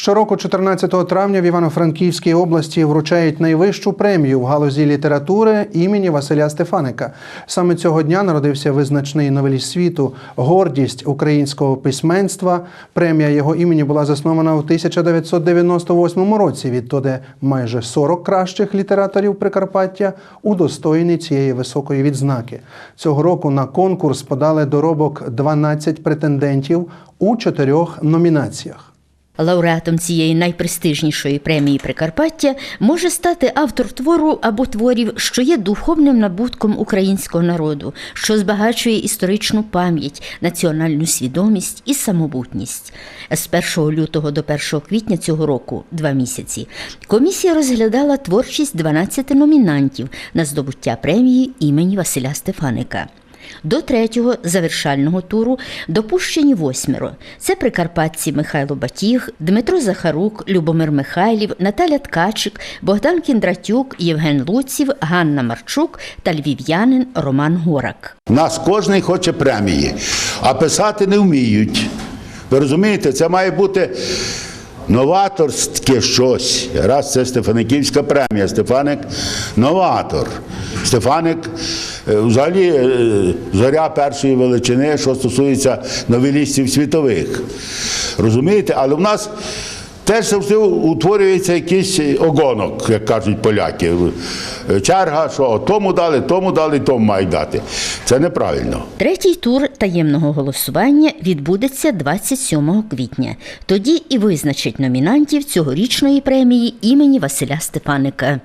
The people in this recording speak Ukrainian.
Щороку, 14 травня, в Івано-Франківській області вручають найвищу премію в галузі літератури імені Василя Стефаника. Саме цього дня народився визначний новеліст світу, гордість українського письменства. Премія його імені була заснована у 1998 році. Відтоді майже 40 кращих літераторів Прикарпаття удостоєні цієї високої відзнаки. Цього року на конкурс подали доробок 12 претендентів у чотирьох номінаціях. Лауреатом цієї найпрестижнішої премії Прикарпаття може стати автор твору або творів, що є духовним набутком українського народу, що збагачує історичну пам'ять, національну свідомість і самобутність. З 1 лютого до 1 квітня цього року, два місяці, комісія розглядала творчість 12 номінантів на здобуття премії імені Василя Стефаника. До третього завершального туру допущені восьмеро. Це прикарпатці Михайло Батіг, Дмитро Захарук, Любомир Михайлів, Наталя Ткачик, Богдан Кіндратюк, Євген Луців, Ганна Марчук та львів'янин Роман Горак. Нас кожен хоче премії, а писати не вміють. Ви розумієте, це має бути новаторське щось. Раз це Стефаниківська премія. Стефаник новатор. Стефаник взагалі е, зоря першої величини, що стосується новелістів світових. Розумієте, але в нас. Теж завжди утворюється якийсь огонок, як кажуть поляки. Черга, що тому дали, тому дали, тому мають дати. Це неправильно. Третій тур таємного голосування відбудеться 27 квітня. Тоді і визначать номінантів цьогорічної премії імені Василя Стефаника.